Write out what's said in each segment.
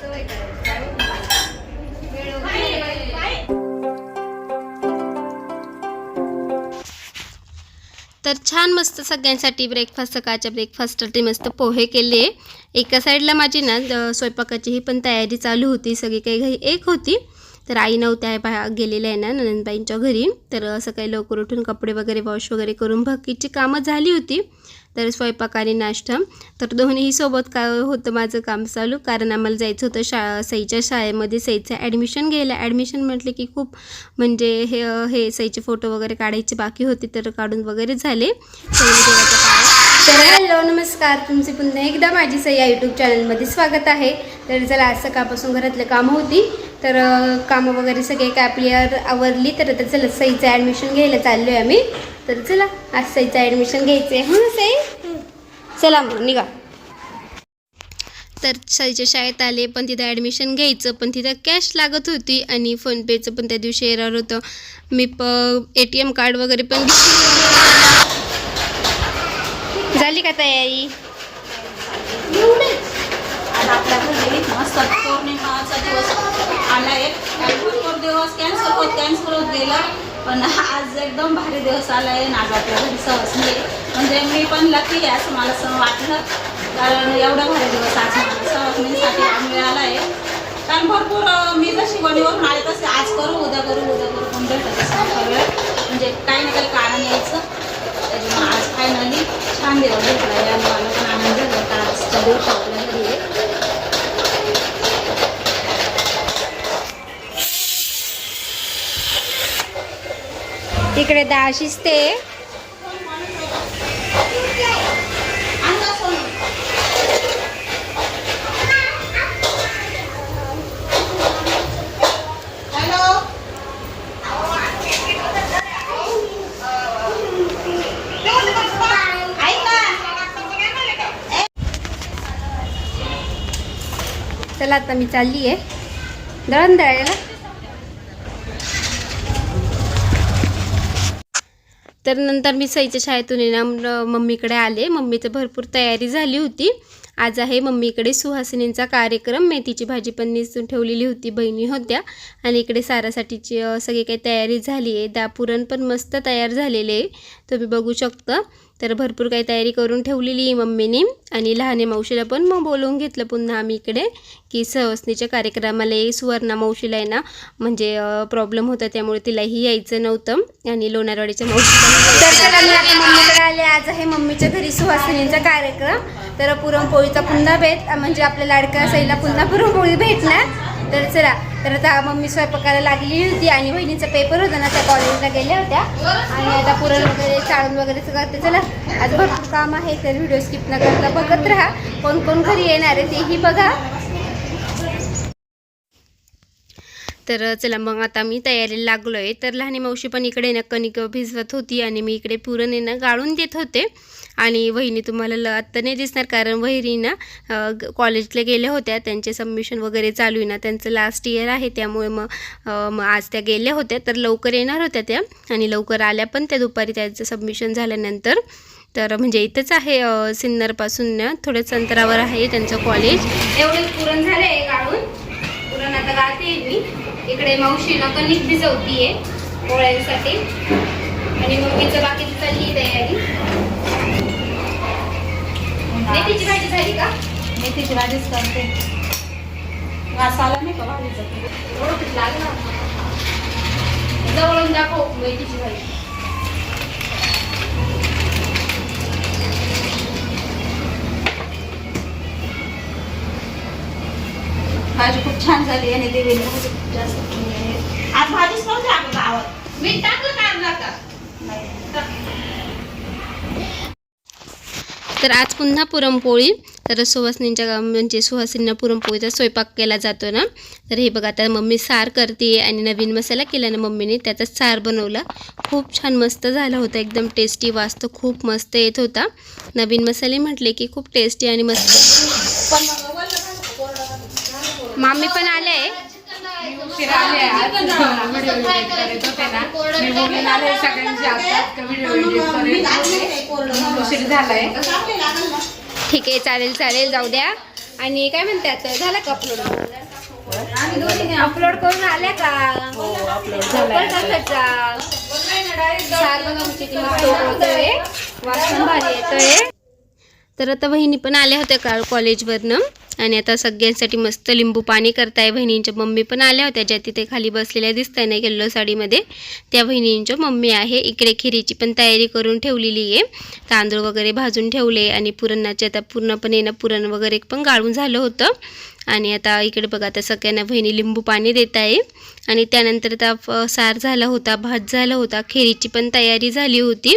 सवय करायची. तर छान मस्त सगळ्यांसाठी ब्रेकफास्ट सकाळच्या ब्रेकफास्टसाठी मस्त पोहे केले. एका साईडला माझी ना स्वयंपाकाची ही पण तयारी चालू होती. सगळी काही घरी एक होती. तर आई नव्हत्या बा गेलेल्या आहे ना ननंदबाईंच्या घरी. तर सकाळी लवकर उठून कपडे वगैरे वॉश वगैरे करून बाकीची कामं झाली होती. तर स्वयंपाक आणि नाश्ता. तर दोन्हीही सोबत का होतं माझं काम चालू. कारण आम्हाला जायचं होतं शा सईच्या शाळेमध्ये. सईचं ॲडमिशन घ्यायला. ॲडमिशन म्हटलं की खूप म्हणजे हे हे सईचे फोटो वगैरे काढायचे बाकी होते तर काढून वगैरे झाले. तर हॅलो नमस्कार. तुमचे पुन्हा एकदा माझी सई या यूट्यूब चॅनलमध्ये स्वागत आहे. तर चला आज सकाळपासून घरातले कामं होती. तर कामं वगैरे सगळे काय आपली आवरली तर आता चला सईचं ॲडमिशन घ्यायला चाललो आहे आम्ही. तर चला आज सईचं ॲडमिशन घ्यायचं आहे हां सई? चला मग निघा. तर सईच्या शाळेत आले पण तिथं ॲडमिशन घ्यायचं पण तिथं कॅश लागत होती आणि फोनपेचं पण त्या दिवशी एरर होतं. मी प ए टी एम कार्ड वगैरे पण झाली का तयारी? आपल्या घरी मस्त आला भरपूर दिवस कॅन्सल होत कॅन्सल होत गेलं. पण आज एकदम भारी दिवस आला आहे आज आपल्या घरी सहसनी म्हणजे मी पण लकी आहे असं मला असं वाटलं. कारण एवढा भारी दिवस आज मला मिळाला आहे कारण भरपूर मी जशी वणीवरून आले तसे आज करू उद्या करू उद्या करू पण भेटत असं वेळ. म्हणजे काही ना काही कारण यायचं. त्याच्यामुळे आज फायनली छान दिवस भेटला आहे आणि मला पण आनंद झाला आजच्या दिवशी आपल्या घरी आहे. तिकडे दहा शिजते चला आता मी चालली आहे दळण दळायला. तर नंतर मी सईच्या शाळेतून येणार मम्मीकडे आले. मम्मीचं भरपूर तयारी झाली होती. आज आहे मम्मीकडे सुहासिनींचा कार्यक्रम. मेथीची भाजी पण निसून ठेवलेली होती बहिणी होत्या. आणि इकडे सारासाठीची सगळी काही तयारी झाली आहे दापुरण पण मस्त तयार झालेले आहे. तुम्ही बघू शकता. तर भरपूर काही तयारी करून ठेवलेली आहे मम्मीने. आणि लहाने मावशीला पण मग बोलवून घेतलं पुन्हा आम्ही इकडे की सहसनीच्या कार्यक्रमाला सुवर्णा मावशीला आहे ना म्हणजे प्रॉब्लेम होता त्यामुळे तिलाही यायचं नव्हतं. आणि लोणारवाडीच्या मावशी तर आता मम्मीकडे आले. आज आहे मम्मीच्या घरी सुहासिनीचा कार्यक्रम. तर पुरणपोळीचा पुन्हा भेट म्हणजे आपल्या लाडक्या सईला पुन्हा पुरणपोळी भेटणार. तर चला तर आता मम्मी स्वयंपाकाला लागली होती आणि बहिणीचा पेपर होता ना त्या कॉलेजला गेल्या होत्या. आणि आता पुरण वगैरे चाळून वगैरे सगळं चला आज भरपूर काम आहे तर व्हिडिओ स्किप न करता बघत राहा. कोण कोण घरी येणार आहे तेही बघा. तर चला मग आता मी तयारीला लागलो आहे तर लहानी मावशी पण इकडे ना कणिक भिजवत होती आणि मी इकडे पुरण ना गाळून देत होते. आणि वहिनी तुम्हाला ल आत्ता नाही दिसणार कारण वहिनीना कॉलेजला गेल्या होत्या. त्यांचे सबमिशन वगैरे चालू आहे ना. त्यांचं लास्ट इयर आहे. त्यामुळे मग आज त्या गेल्या होत्या. तर लवकर येणार होत्या त्या. आणि लवकर आल्या पण त्या दुपारी त्यांचं सबमिशन झाल्यानंतर. तर म्हणजे इथंच आहे सिन्नरपासून ना. थोडंच अंतरावर आहे त्यांचं कॉलेज एवढं पुरण झालं आहे गाळून. पुरण आता गाते मी. इकडे मावशीनं कणिक भिजवतीये पोळ्यांसाठी. आणि मम्मीचं बाकीची चालली तयारी. मेथीची भाजी झाली का? मेथीची भाजीच करते. वास आला नाही का भाजीचा? ओळखच लागला. जवळून दाखव मेथीची भाजी. भाजी खूप छान झाली आणि भाजी खूप जास्त. आज भाजीच आपल्या गावात. मीठ टाकलं का अर्धा का तर आज पुन्हा पुरणपोळी. तर सुहासिनींच्या गाव म्हणजे सुहासिनींना पुरणपोळीचा स्वयंपाक केला जातो ना. तर हे बघा आता मम्मी सार करते आणि नवीन मसाला केला ना मम्मीने त्याचा सार बनवला. खूप छान मस्त झाला होता एकदम टेस्टी वास तर खूप मस्त येत होता. नवीन मसाले म्हटले की खूप टेस्टी आणि मस्त. पण मामी पण आले. आहे उशिरा आले आज व्हिडिओ एडिट करत होते ना मी बोलून आले सगळ्यांची आता व्हिडिओ एडिट मी करेल आणली नाही कोरडं भाजी. उशीर झालाय. कसं आपल्याला आणलं ना? ठीक आहे चालेल चालेल जाऊ द्या. आणि काय म्हणतात? झालं का अपलोड अपलोड करून आल्या का? भारी येतोय. तर आता वहिनी पण आल्या होत्या का कॉलेजवरनं. आणि आता सगळ्यांसाठी मस्त लिंबू पाणी करताय. बहिणींच्या मम्मी पण आल्या होत्या. ज्या तिथे खाली बसलेल्या दिसताय ना येल्लो साडीमध्ये त्या बहिणींच्या मम्मी आहे. इकडे खिरीची पण तयारी करून ठेवलेली आहे. तांदूळ वगैरे भाजून ठेवले आणि पुरणाचे आता पूर्णपणे ना पुरण वगैरे पण गाळून झालं होतं. आणि आता इकडे बघा आता सगळ्यांना बहिणी लिंबू पाणी देत आहे. आणि त्यानंतर आता फ- सार झाला होता भात झाला होता खिरीची पण तयारी झाली होती.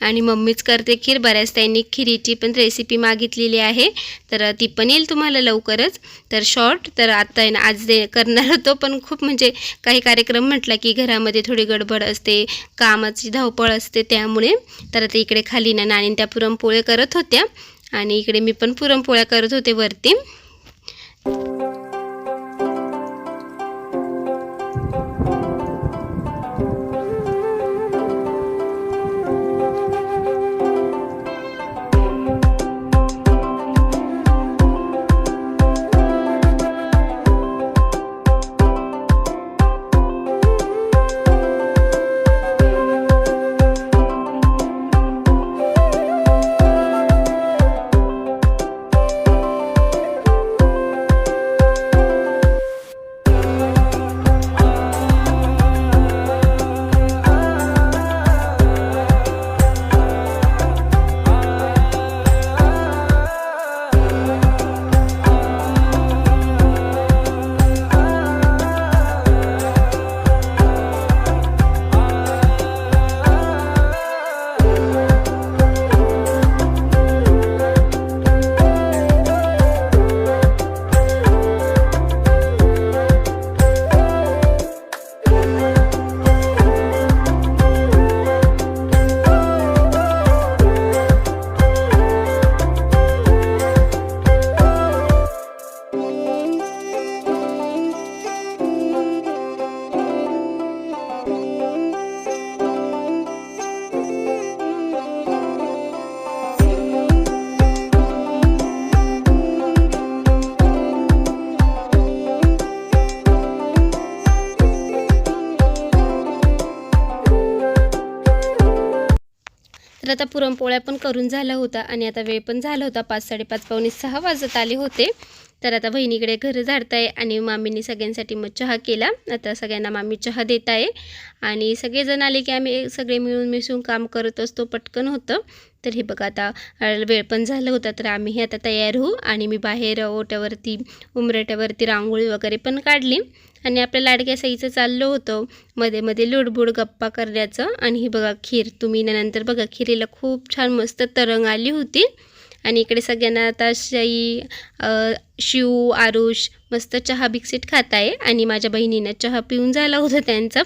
आणि मम्मीच करते खीर बऱ्याच त्यांनी खिरीची पण रेसिपी मागितलेली आहे. तर ती पण येईल तुम्हाला लवकरच. तर शॉर्ट तर आता आहे ना आज दे करणार होतो. पण खूप म्हणजे काही कार्यक्रम म्हटला की घरामध्ये थोडी गडबड असते कामाची धावपळ असते त्यामुळे. तर आता इकडे खाली ना नाणी त्या पुरणपोळ्या करत होत्या. आणि इकडे मी पण पुरणपोळ्या करत होते वरती. तर आता पुरणपोळ्या पण करून झाला होता आणि आता वेळ पण झाला होता. पाच साडेपाच पावणे सहा वाजत आले होते. तर आता बहिणीकडे घर झाडताय आणि मामींनी सगळ्यांसाठी मग चहा केला. आता सगळ्यांना मामी चहा देत आहे आणि सगळेजण आले की आम्ही सगळे मिळून मिसळून काम करत असतो. पटकन होतं. तर हे बघा आता वेळ पण झाला होता. तर आम्ही आता तयार होऊ. आणि मी बाहेर ओट्यावरती उमरट्यावरती रांगोळी वगैरे पण काढली. आणि आपल्या लाडक्या साईचं चाललं होतं. मध्ये मध्ये लुडबुड गप्पा करण्याचं. आणि ही बघा खीर तुम्ही ना नंतर बघा खिरीला खूप छान मस्त तरंग आली होती. आणि इकडे सगळ्यांना आता शाई शिव आरुष मस्त चहा बिस्किट खात आहे आणि माझ्या बहिणीनं चहा पिऊन झाला होता त्यांचा.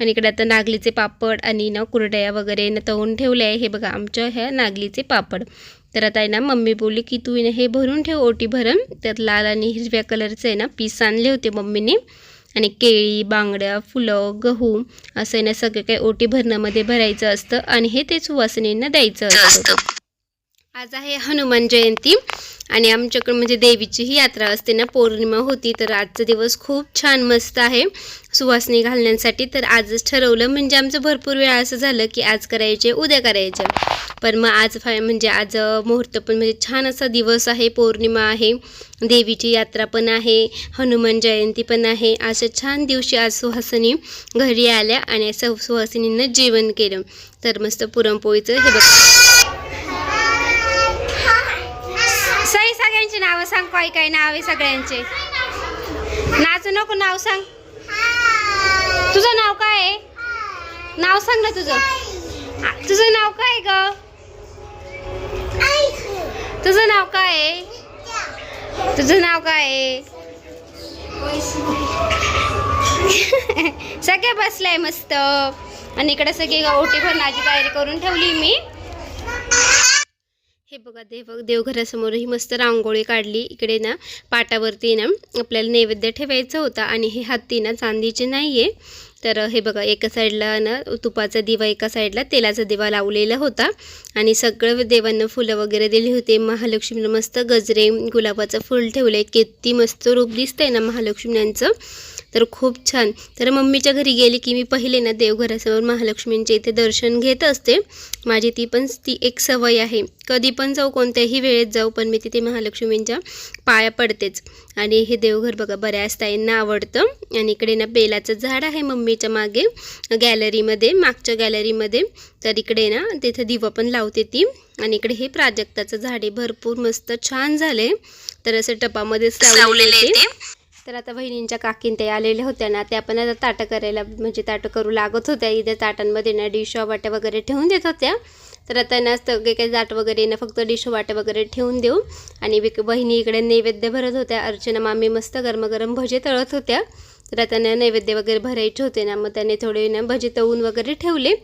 आणि इकडे आता नागलीचे पापड आणि ना कुरडया वगैरे न तळून ठेवले आहे. हे बघा आमच्या ह्या नागलीचे पापड. तर आता आहे ना मम्मी बोलली की तू ना हे भरून ठेव ओटी भरून त्यात लाल आणि हिरव्या कलरचे आहे ना पीस आणले होते मम्मीने. आणि केळी बांगड्या फुलं गहू असं ना सगळं काही ओटी भरणामध्ये भरायचं असतं आणि हे ते सुवासिनींना द्यायचं असतं. आज आहे हनुमान जयंती आणि आमच्याकडे म्हणजे देवीची ही यात्रा असते ना पौर्णिमा होती तर आजचा दिवस खूप छान मस्त आहे. सुवासनी घालण्यासाठी तर आजच ठरवलं. म्हणजे आमचं भरपूर वेळा असं झालं की आज करायचे उद्या करायचे. पण मग आज फाय म्हणजे आज मुहूर्त पण म्हणजे छान असा दिवस आहे पौर्णिमा आहे देवीची यात्रा पण आहे हनुमान जयंती पण आहे. अशा छान दिवशी आज सुहासिनी घरी आल्या आणि असं सुहासिनींना जेवण केलं. तर मस्त पुरणपोळीचं हे बघ. सई नावं सांग काही काय नाव आहे सगळ्यांचे? नाचू नको नाव सांग. तुझं नाव काय आहे? नाव सांग ना तुझं. तुझं नाव काय ग? तुझं नाव काय आहे? तुझं नाव काय आहे? सगळे बसलाय मस्त. आणि इकडे सगळी ओटी भरण्याची तयारी करून ठेवली मी. हे बघा देवक देवघरासमोर ही मस्त रांगोळी काढली. इकडे ना पाटावरती ना आपल्याला नैवेद्य ठेवायचा होता आणि हे हत्ती ना चांदीचे नाही आहे तर हे बघा एका साईडला ना तुपाचा दिवा एका साईडला तेलाचा दिवा लावलेला होता. आणि सगळं देवांना फुलं वगैरे दिली होती. महालक्ष्मीनं मस्त गजरे गुलाबाचं फुल ठेवलं आहे किती मस्त रूप दिसतंय ना महालक्ष्म्यांचं तर खूप छान. तर मम्मीच्या घरी गेली की मी पहिले ना देवघरासमोर महालक्ष्मींचे इथे दर्शन घेत असते. माझी ती पण ती एक सवय आहे. कधी पण जाऊ कोणत्याही वेळेत जाऊ पण मी तिथे महालक्ष्मींच्या पाया पडतेच. आणि हे देवघर बघा बऱ्याच ताईंना आवडतं. आणि इकडे ना बेलाचं झाड आहे मम्मीच्या मागे गॅलरीमध्ये मागच्या गॅलरीमध्ये. तर इकडे ना तिथे दिवा पण लावते ती. आणि इकडे हे प्राजक्ताचं झाड आहे. भरपूर मस्त छान झाले तर असं टपामध्येच लावलेले तर आता बहिणींच्या काकीन ते आलेल्या होत्या ना त्या पण आता ताटं करायला म्हणजे ताटं करू लागत होत्या. इथे ताटांमध्ये ना डिश वाट्या वगैरे ठेवून देत होत्या. तर आता ना सगळे काही जाट वगैरे ना फक्त डिश वाट्या वगैरे ठेवून देऊ. आणि विक बहिणी इकडे नैवेद्य भरत होत्या. अर्चना मामी मस्त गरमगरम भजे तळत होत्या. तर आता ना नैवेद्य वगैरे भरायचे होते ना मग त्याने थोडे ना भजे तळून वगैरे ठेवले.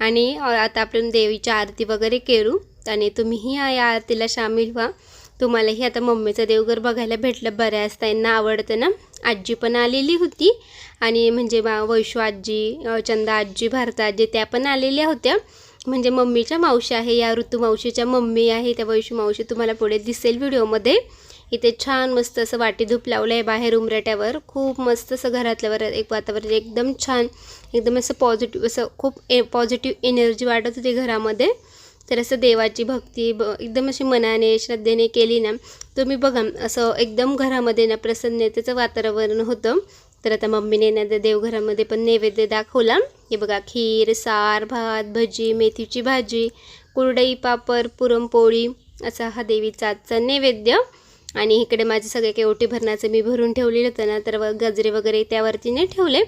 आणि आता आपण देवीची आरती वगैरे करू. आणि तुम्हीही या आरतीला सामील व्हा. तुम्हालाही आता मम्मीचं देवघर बघायला भेटलं. बऱ्याच त्यांना आवडतं ना. आजी पण आलेली होती. आणि म्हणजे बा वैशू आजी चंदा आजी भारता आजी त्या पण आलेल्या होत्या. म्हणजे मम्मीच्या मावशी आहे या ऋतू मावशीच्या मम्मी आहे त्या वैशू मावशी तुम्हाला पुढे दिसेल व्हिडिओमध्ये. इथे छान मस्त असं वाटी धूप लावलं आहे बाहेर उमरट्यावर. खूप मस्त असं घरातल्यावर एक वातावरण एकदम छान एकदम असं पॉझिटिव्ह असं खूप ए पॉझिटिव्ह एनर्जी वाटत होती घरामध्ये. तर असं देवाची भक्ती ब एकदम अशी मनाने श्रद्धेने केली ना तुम्ही बघा असं एकदम घरामध्ये ना प्रसन्नतेचं वातावरण होतं. तर आता मम्मीने ना त्या देवघरामध्ये पण नैवेद्य दाखवला. हे बघा खीर सार भात भजी मेथीची भाजी कुरडई पापड पुरणपोळी असा हा देवीचा आजचा नैवेद्य. आणि इकडे माझे सगळे काही ओटी भरण्याचं मी भरून ठेवलेलं होतं ना तर व- गजरे वगैरे त्यावरती नाही ठेवले.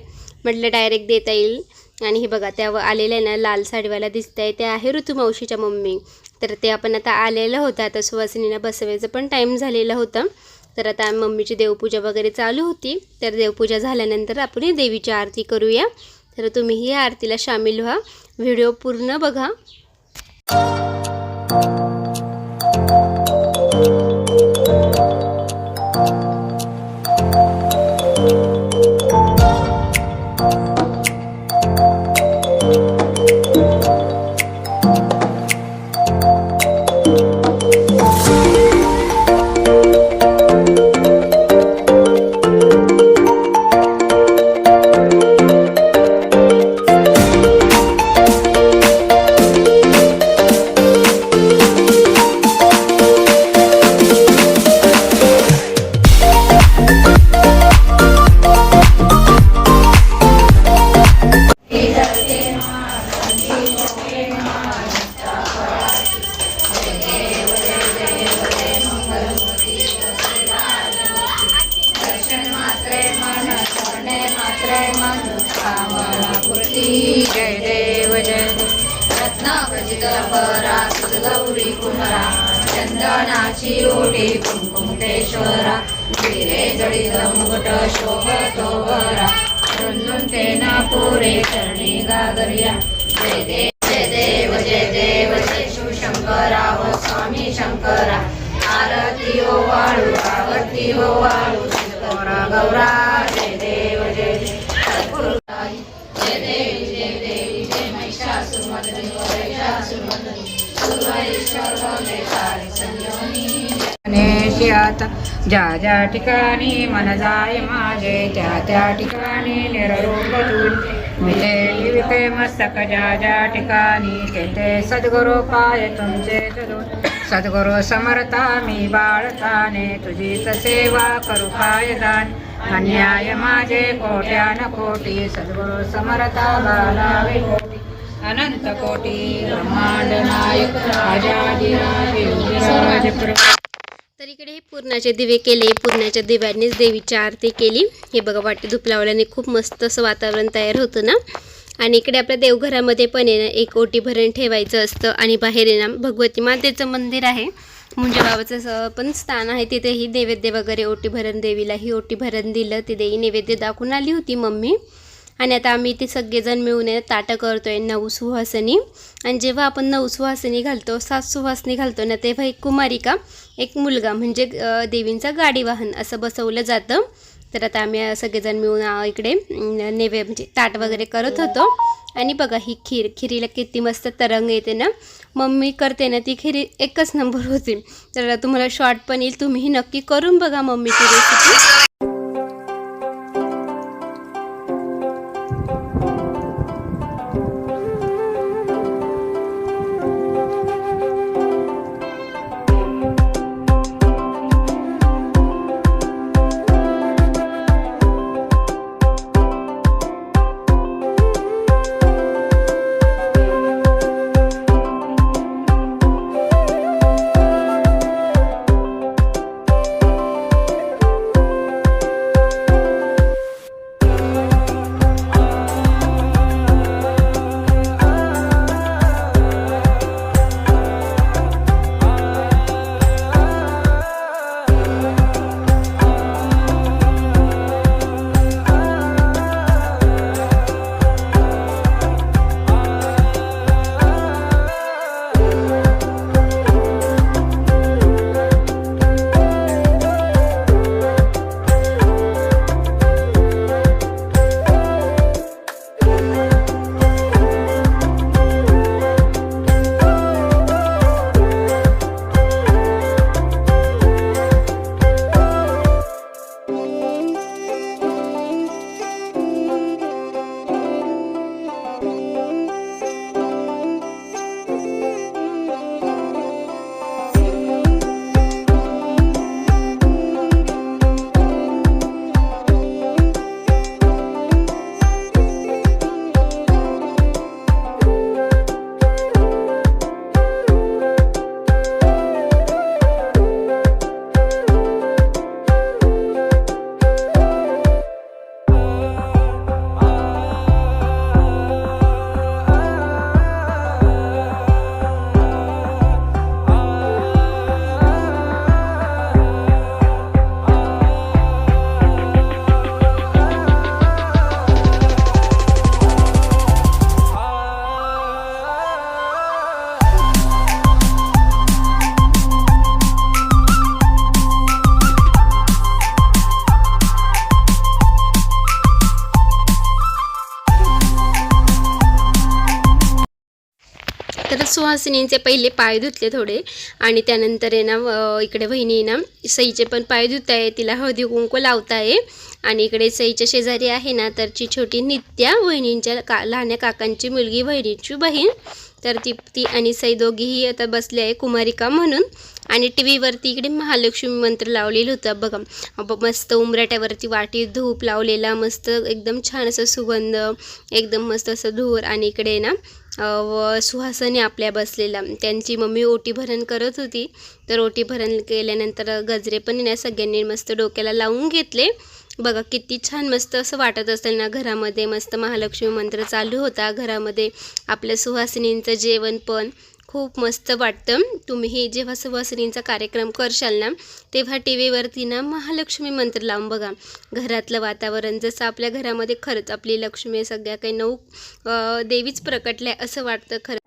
म्हटलं डायरेक्ट देता येईल. आणि हे बघा त्या आलेल्या ना लाल साडीवाला दिसत आहे ते आहे ऋतुमावशीच्या मम्मी. तर ते आपण आता आलेलं होतं. आता सुवासिनीला बसवायचं पण टाईम झालेला होता. तर आता मम्मीची देवपूजा वगैरे चालू होती. तर देवपूजा झाल्यानंतर आपण ही देवीची आरती करूया. तर तुम्हीही या आरतीला सामील व्हा. व्हिडिओ पूर्ण बघा. जय रत्नाखचित परा गौरी कुमरा चंदनाची ओटी कुंकुमतेश्वरा हिरे जडित मुकुट शोभतो वरा रुंदून ते नापुरे चरणी गागरिया जय देव जय देव जय देव जय शिवशंकरा व स्वामी शंकरा आरती ओ वाळू आवडती ओ वाळू गौरा। गणेशात ज्या ज्या ठिकाणी मन जाय माझे त्या त्या ठिकाणी निररूप तू विजय विके मस्तक. ज्या ज्या ठिकाणी तेथे सद्गुरु पाय तुमचे जदून सद्गुरु समर्था मी बाळताने तुझी सेवा करू पाय दान. अन्याय माझे कोट्यान कोटी सद्गुरु समर्था बाला अनंत कोटी ब्रह्मांड नायक राजाधिराज तर इकडे हे पूर्णाचे दिवे केले पूर्णाच्या दिव्यांनीच देवीची आरती केली. हे बघा वाटी धूप लावल्याने खूप मस्त असं वातावरण तयार होतं ना? आणि इकडे आपल्या देवघरामध्ये पण आहे ना एक ओटी भरण ठेवायचं असतं आणि बाहेर आहे ना भगवती मातेचं मंदिर आहे. मुंजे बाबाचं पण स्थान आहे. तिथेही नैवेद्य वगैरे ओटी भरण देवीलाही ओटी भरण दिलं. तिथेही नैवेद्य दाखवून आली होती मम्मी. आणि आता आम्ही ते सगळेजण मिळून आहे करतो आहे नऊ सुहासनी आणि जेव्हा आपण नऊ सुहासनी घालतो सात सुहासनी घालतो ना तेव्हा एक कुमारिका एक मुलगा म्हणजे देवींचा गाडी वाहन असं बसवलं जातं. तर आता आम्ही सगळेजण मिळून इकडे नेवे म्हणजे ताट वगैरे करत होतो. आणि बघा ही खीर खिरीला किती मस्त तरंग येते ना. मम्मी करते ना ती खिरी एकच नंबर होती. तर तुम्हाला शॉर्ट पण येईल तुम्हीही नक्की करून बघा मम्मीची रेसिपी सुहासिनींचे पहिले पाय धुतले थोडे. आणि त्यानंतर आहे ना इकडे वहिनी ना सईचे पण पाय धुत आहे तिला हळदी कुंकू लावत आहे आणि इकडे सईच्या शेजारी आहे ना तरची छोटी नित्या वहिनींच्या का लहान्या काकांची मुलगी बहिणीची बहीण. तर ती ती आणि सई दोघीही आता बसले आहे कुमारिका म्हणून. आणि टी व्हीवरती इकडे महालक्ष्मी मंत्र लावलेलं होतं. बघा मस्त उमराट्यावरती वाटी धूप लावलेला मस्त एकदम छान असं सुगंध एकदम मस्त असं धूर आणि इकडे ना व सुहासनी आपल्या बसलेला. त्यांची मम्मी ओटी भरण करत होती. तर ओटी भरण केल्यानंतर गजरे पण ना सगळ्यांनी मस्त डोक्याला लावून घेतले. बघा किती छान मस्त असं वाटत असेल ना घरामध्ये मस्त महालक्ष्मी मंत्र चालू होता. घरामध्ये आपल्या सुहासिनींचं जेवण पण खूप मस्त वाटतं. तुम्ही जेव्हा सुवासिनींचा कार्यक्रम करशाल ना तेव्हा टी व्हीवरती ना महालक्ष्मी मंत्र लावून बघा. घरातलं वातावरण जसं आपल्या घरामध्ये खरंच आपली लक्ष्मी सगळ्या काही नऊ देवीच प्रकटल्या असं वाटतं खरं.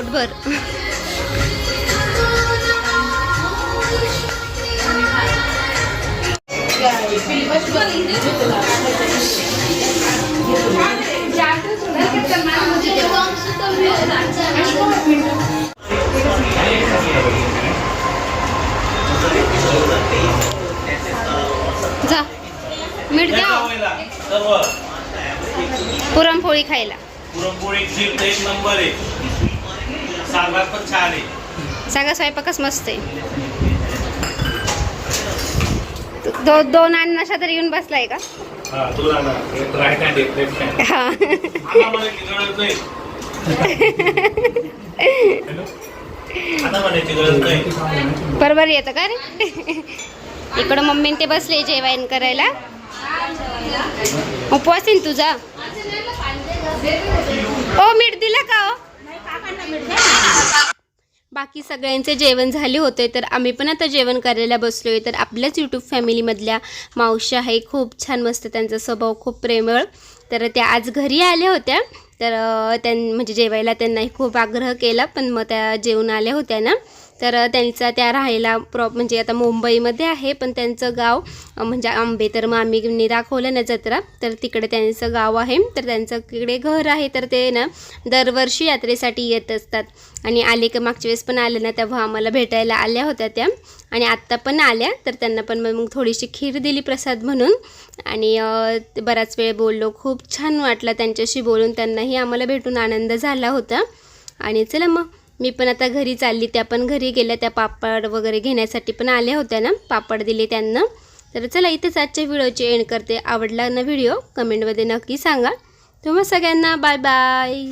पोटभर जा. मीठ द्या पुरणपोळी खायला. पुरणपोळी एक नंबर आहे सगळा स्वयंपाकच मस्त आहे. दो दोन अन्नाशा तरी येऊन बसलाय का? हा हा. बरोबर येतं का रे? इकडं मम्मीन ते बसले जेवण करायला. उपवास आहे ना तुझा? ओ मीठ दिलं का ओ बाकी सगळ्यांचे जेवण झाले होते तर आम्ही पण आता जेवण करायला बसलो आहे तर आपल्याच यूट्यूब फॅमिलीमधल्या मावशी आहे खूप छान मस्त त्यांचा स्वभाव खूप प्रेमळ. तर त्या आज घरी आल्या होत्या. तर त्यां म्हणजे जेवायला त्यांनाही खूप आग्रह केला पण मग त्या जेवून आल्या होत्या ना. तर त्यांचा त्या राहायला प्रॉ म्हणजे आता मुंबईमध्ये आहे पण त्यांचं गाव म्हणजे आंबे तर मग आम्ही दाखवलं ना जत्रा तर तिकडे त्यांचं गाव आहे. तर त्यांचं तिकडे घर आहे तर ते ना दरवर्षी यात्रेसाठी येत असतात. आणि आले का मागच्या वेळेस पण आले ना तेव्हा आम्हाला भेटायला आल्या होत्या त्या. आणि आत्ता पण आल्या तर त्यांना पण मग थोडीशी खीर दिली प्रसाद म्हणून. आणि बराच वेळ बोललो खूप छान वाटलं त्यांच्याशी बोलून. त्यांनाही आम्हाला भेटून आनंद झाला होता. आणि चला मग. मी पण आता घरी चालली त्या पण घरी गेल्या त्या पापड वगैरे घेण्यासाठी पण आल्या होत्या ना पापड दिले त्यांना. तर चला इथेच आजच्या व्हिडिओची एंड करते. आवडला ना व्हिडिओ कमेंटमध्ये नक्की सांगा. तुम्हा सगळ्यांना बाय बाय.